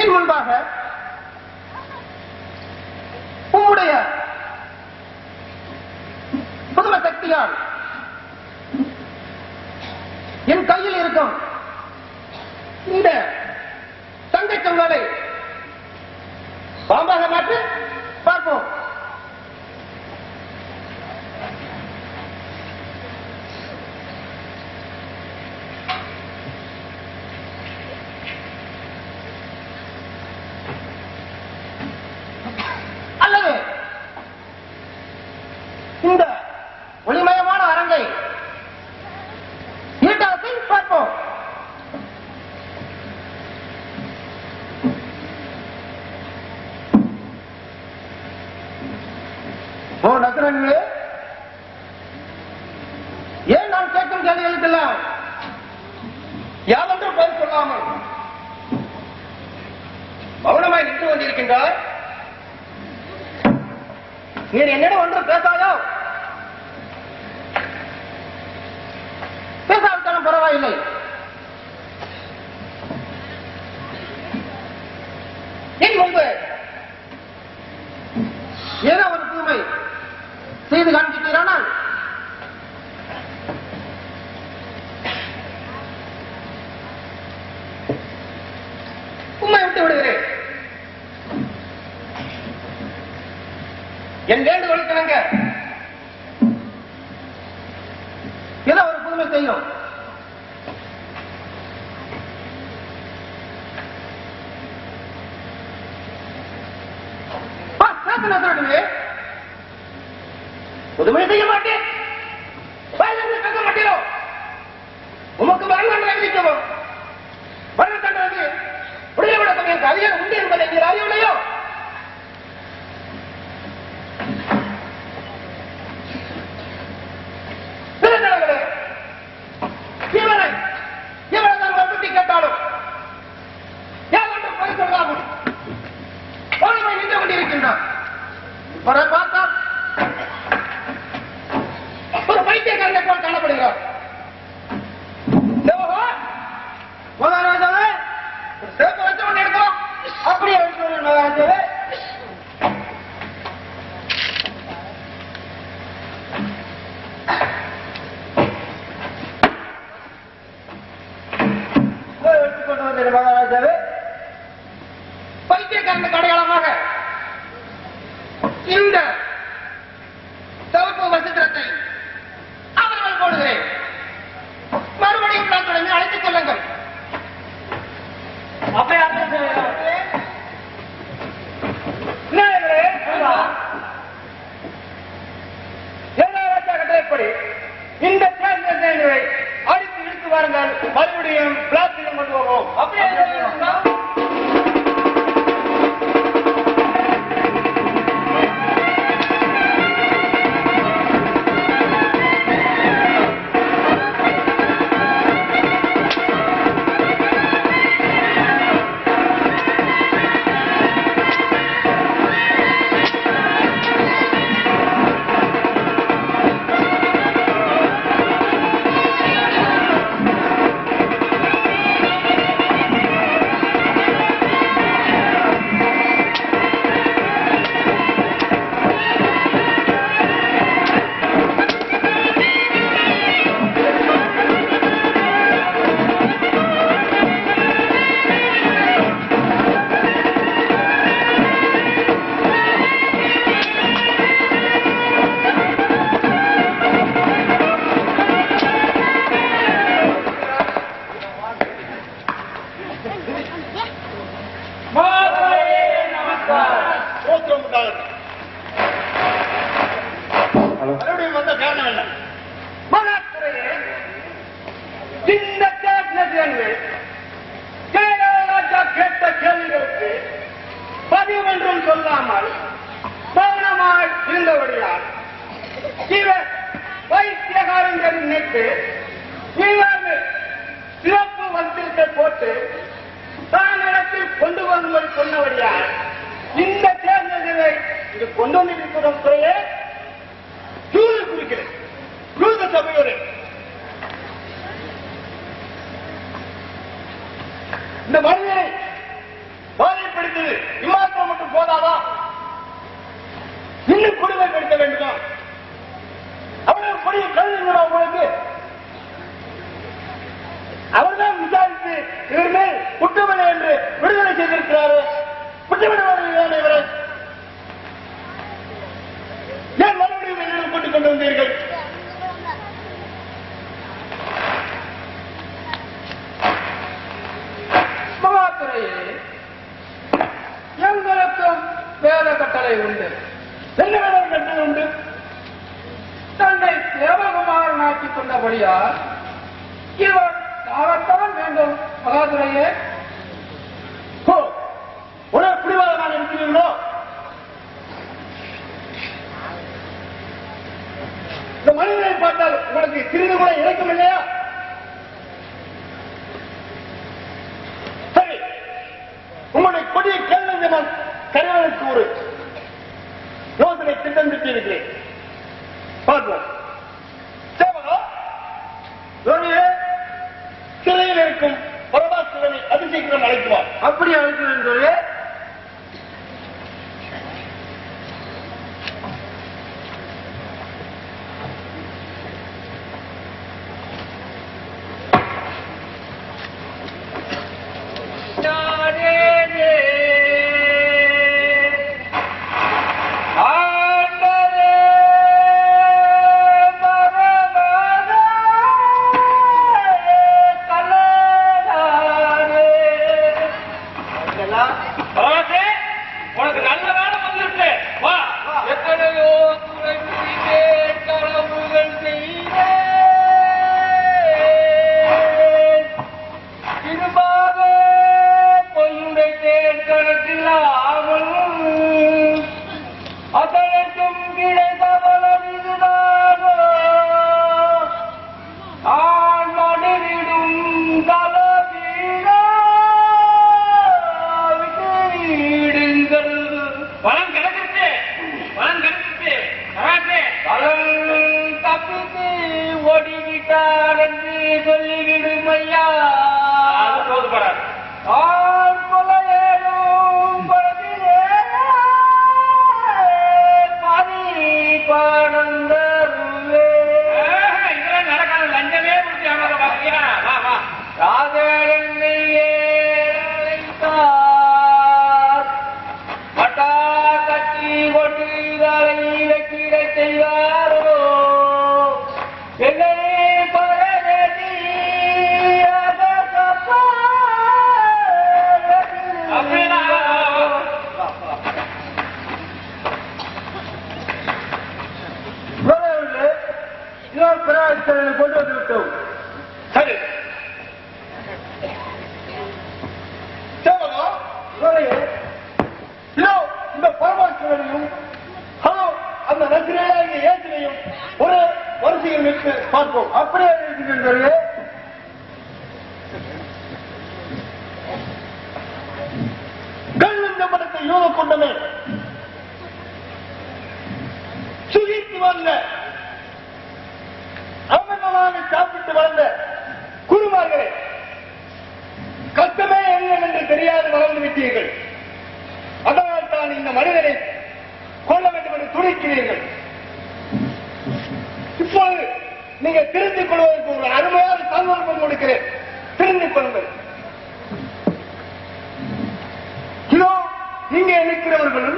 என் முன்பாக உம்முடைய புதும சக்தியால் என் கையில் இருக்கும் இந்த தங்கச்சொல்லை பாம்பாக மாற்று பார்ப்போம். ஓ நசரங்களே ஏன் நான் கேட்கும் கேள்விகளுக்கெல்லாம் யாவென்று பதில் சொல்லாமல்? மௌனமாய் நின்று கொண்டிருக்கின்றார் நீர் என்ன என் வேண்டுகோளை கிடங்க ஏதோ ஒரு புதுமை செய்யும். புதுமை செய்யும் சொன்னபடியால் இந்த தேர்தல்களை இது கொண்டு வந்திருக்கிறோம் துறையே என்ன உண்டு? தன்னை தேவகுமாரனாக்கிக் கொண்டபடியால் இவர் சாகத்தான் வேண்டும் மகாதுரையே. ஓ, உடனே பிடிவாதமாக இருக்கிறீர்களோ? இந்த மனிதனை பார்த்தால் உங்களுக்கு சிறிது கூட இறக்கம் இல்லையா? சரி உங்களுடைய கொடிய கேள்வி கருவனுக்கு ஒரு யோசனை திட்டம் திட்டியிருக்கிறேன் பார்ப்போம். சேவகா யோனியே சிறையில் இருக்கும் பரமாசுரனை அதிசீக்கிரம் அழைக்குவார் அப்படி அழைக்கிறேன் இந்த மனிதனை கொள்ள வேண்டும் என்று துடிக்கிறீர்கள் இப்போது நீங்க திருந்திக் கொள்வதற்கு ஒரு அருமையான சந்தர்ப்பம் கொடுக்கிறேன். திருந்திக் கொள்ளுங்கள். இதோ இங்கே நிற்கிறவர்கள்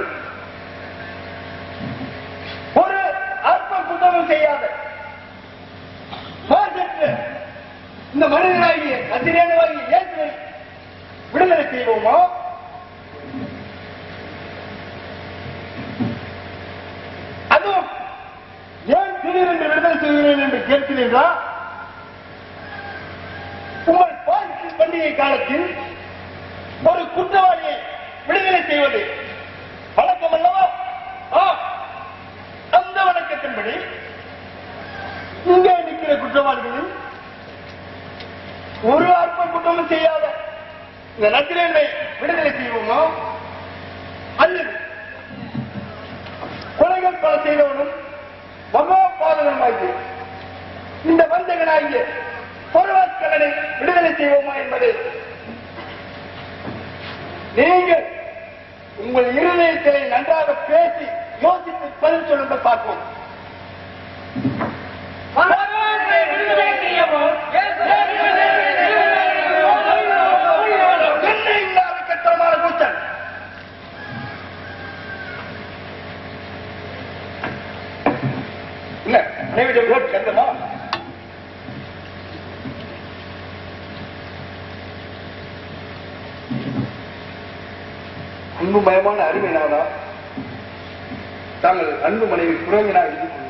ஒரு அற்ப குற்றமும் செய்யாத இந்த மனிதனாகிய கதிரேனவாகிய இயேசுவை விடுதலை செய்வோமா அதுவும் ஏன் திடீரென்று விடுதலை செய்கிறேன் என்று கேட்கிறீர்களா? உங்கள் பாலிசி பண்டிகை காலத்தில் ஒரு குற்றவாளியை விடுதலை செய்வது வழக்கம் அல்லவா? அந்த வழக்கத்தின்படி இங்கே நிற்கிற குற்றவாளிகளில் ஒரு அற்ப குற்றமும் செய்யாத இந்த நத்திரனை விடுதலை செய்வோமோ? அல்லது கொலைகள் பல செய்தவனும் பகவான் மகா பாதகமாகி இந்த வந்தகனாகிய பொருளாட்களை விடுதலை செய்வோமா என்பது நீங்கள் உங்கள் இருதயத்தை நன்றாக பேசி யோசித்து பதில் சொல்லுங்கள் பார்ப்போம் பரவாயில்லை, விடுதலை செய்யவும். என்ன இந்த அறக்கட்டமான கூச்சல் இல்ல நைவேத்தியம் them off. அன்பு மயமான அருமை நாதா தாங்கள் அன்பு மனைவி புரோகினாக இருந்து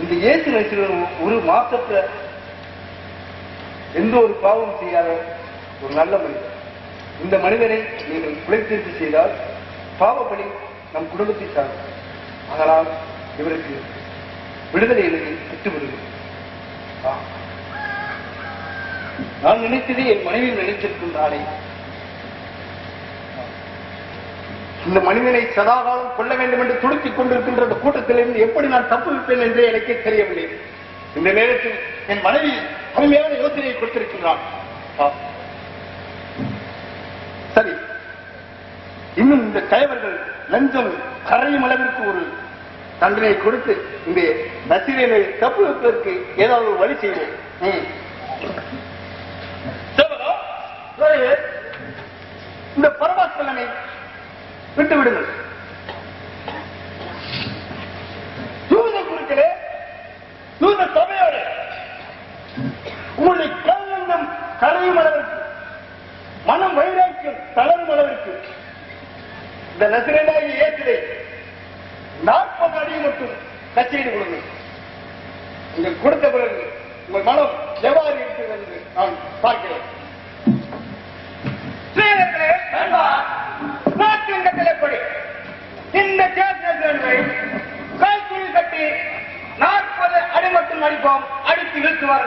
இந்த இயேசு நடிச்சிருந்த ஒரு மாசத்துல எந்த ஒரு பாவம் செய்யாத ஒரு நல்ல மனிதன் இந்த மனிதனை நீங்கள் குலைத்தீர்ப்பு செய்தால் பாவப்படி நம் குடும்பத்தை சார் அதனால் இவருக்கு விடுதலை எழுதி விட்டு நான் நினைத்ததே என் மனைவி நினைத்திருக்கின்றாளே. இந்த மனிதனை சதாகாலம் கொள்ள வேண்டும் என்று துடித்துக் கொண்டிருக்கின்ற அந்த கூட்டத்திலிருந்து எப்படி நான் தப்பு என்றே என்று எனக்கே தெரியவில்லை. இந்த நேரத்தில் என் மனைவி அருமையான யோசனையை கொடுத்திருக்கின்றான் சரி. இன்னும் இந்த கயவர்கள் லஞ்சம் கரையும் அளவிற்கு ஒரு தண்டனை கொடுத்து இந்த நசிரியனை தப்புவதற்கு ஏதாவது ஒரு வழி செய்வோம் இந்த பரமாத்மனை விட்டு விடுங்கள் ದುವಾರ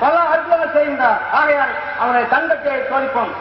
பல அற்புதங்கள் செய்கின்றார் ஆகையால் அவனை தங்கத்தை சோதிப்போம்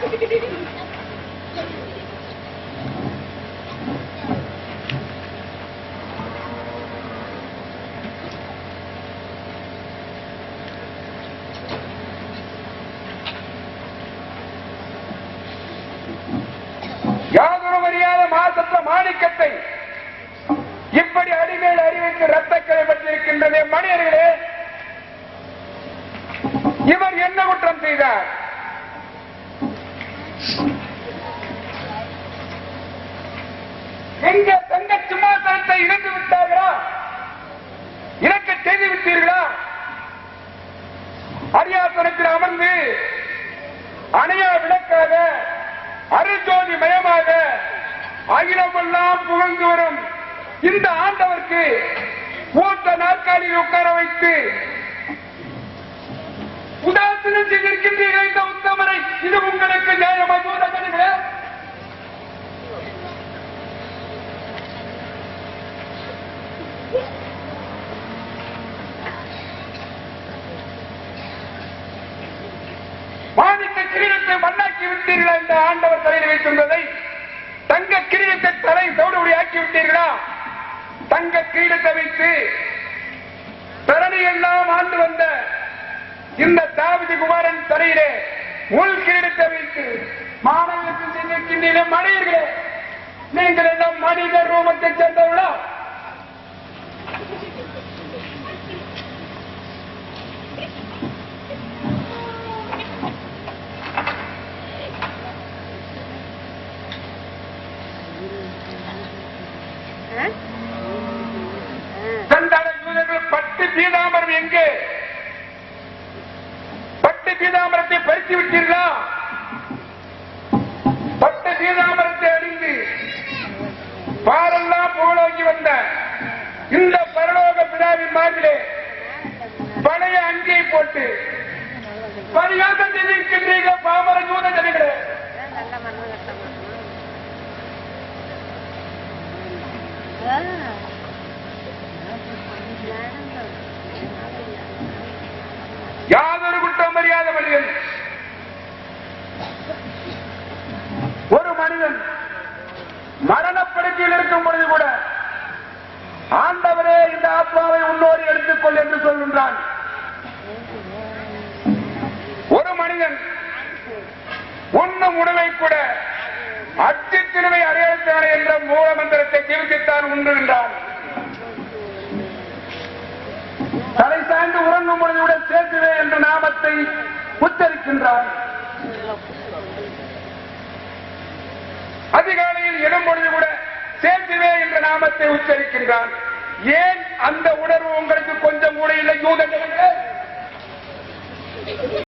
அகிலமெல்லாம் புகழ்ந்து வரும். இந்த ஆண்டவருக்கு போட்ட நாற்காலியில் உட்கார வைத்து உதாசீனம் செய்திருக்கின்றீர்கள் இந்த உத்தமரை இது உங்களுக்கு நியாயமா சூதகர்களே மாணிக்க கிரீடத்தை மண்ணாக்கி விட்டீர்களா இந்த ஆண்டவர் தலையில் வைத்திருந்ததை? தலை தோடுபடி ஆக்கி விட்டீர்களா? தங்க கிரீடத்தை வைத்து தரணி எல்லாம் ஆண்டு வந்த இந்த தாவிதி குமாரன் தலையிலே உள் கிரீடத்தை வைத்து மாணவர்களுக்கு சென்றிருக்கின்ற மனிதர்களே நீங்கள் எல்லாம் மனித ரூபத்தை சேர்ந்தவர்களா? உண்டு உண்ணுகின்றான் தலை சாய்ந்து உறங்கும் பொழுதுடன் சேர்த்துவே என்ற நாமத்தை உச்சரிக்கின்றான் அதிகாலையில் இடம் பொழுது கூட சேர்த்துவே என்ற நாமத்தை உச்சரிக்கின்றான். ஏன் அந்த உணர்வு உங்களுக்கு கொஞ்சம் கூட இல்லை யூதர்களுக்கு?